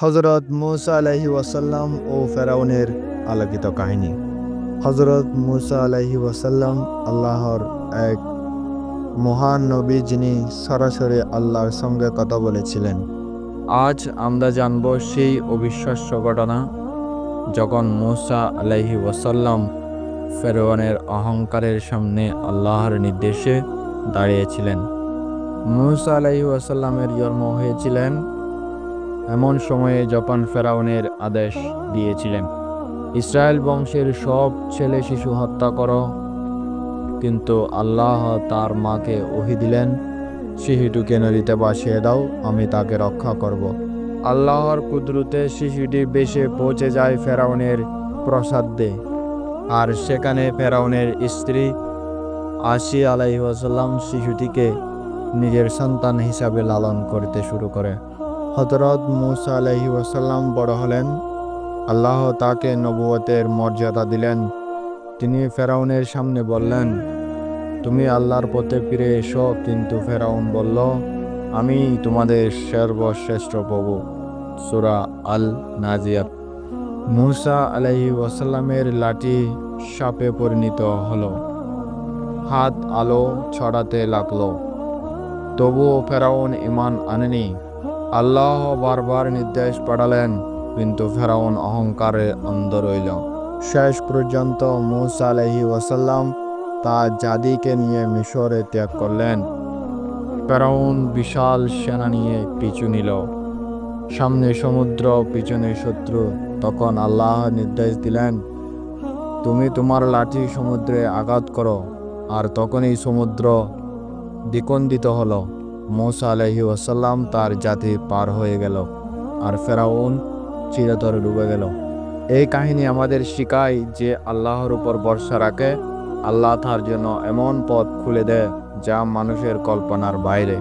হজরত মুসা আলাহি ওয়াসাল্লাম ও ফেরাউনের আলোকিত কাহিনী। হজরত মুসা আলাহি ওয়াসাল্লাম আল্লাহর এক মহান নবী যিনি সরাসরি আল্লাহর সঙ্গে কথা বলেছিলেন। আজ আমরা জানব সেই অবিশ্বাস্য ঘটনা যখন মুসা আলাইহি ওয়াসাল্লাম ফেরওয়ানের অহংকারের সামনে আল্লাহর নির্দেশে দাঁড়িয়েছিলেন। মুসা আলাইহি ওয়াসাল্লামের জন্ম হয়েছিলেন এমন সময়ে জাপান ফেরাউনের আদেশ দিয়েছিলেন। ইসরায়েল বংশের সব ছেলে শিশু হত্যা করো। কিন্তু আল্লাহ তার মাকে ওহি দিলেন, শিশুটিকে নদীতে বাসিয়ে দাও, আমি তাকে রক্ষা করব। আল্লাহর কুদরতে শিশুটি বেশে পৌঁছে যায় ফেরাউনের প্রসাদে। আর সেখানে ফেরাউনের স্ত্রী আশি আলাই ওয়াসাল্লাম শিশুটিকে নিজের সন্তান হিসাবে লালন করতে শুরু করে। হজরত মুসা আলাহি ওয়াসাল্লাম বড় হলেন। আল্লাহ তাকে নবুয়তের মর্যাদা দিলেন। তিনি ফেরাউনের সামনে বললেন, তুমি আল্লাহর পথে ফিরে এসো। কিন্তু ফেরাউন বলল, আমি তোমাদের সর্বশ্রেষ্ঠ প্রভু। সুরা আল নাজিয়াত মুসা আলাহি ওয়াসাল্লামের লাঠি সাপে পরিণত হলো। হাত আলো ছড়াতে লাগল। তবুও ফেরাউন ইমান আনেনি। আল্লাহ বারবার নির্দেশ পাঠালেন, কিন্তু ফেরাউন অহংকারে অন্ধ রইল। শেষ পর্যন্ত মুসা আলহি ওয়াসাল্লাম তা জাদিকে নিয়ে মিশরে ত্যাগ করলেন। ফেরাউন বিশাল সেনা নিয়ে পিছু নিল। সামনে সমুদ্র, পিছনে শত্রু, তখন আল্লাহ নির্দেশ দিলেন, তুমি তোমার লাঠি সমুদ্রে আঘাত করো, আর তখনই সমুদ্র দ্বিকন্দিত হলো। মৌসা আলহি ওয়াসাল্লাম তার জাতি পার হয়ে গেল আর ফেরাউন চিরতরে ডুবে গেল। এই কাহিনী আমাদের শিখায় যে আল্লাহর উপর ভরসা রাখে, আল্লাহ তার জন্য এমন পথ খুলে দেয় যা মানুষের কল্পনার বাইরে।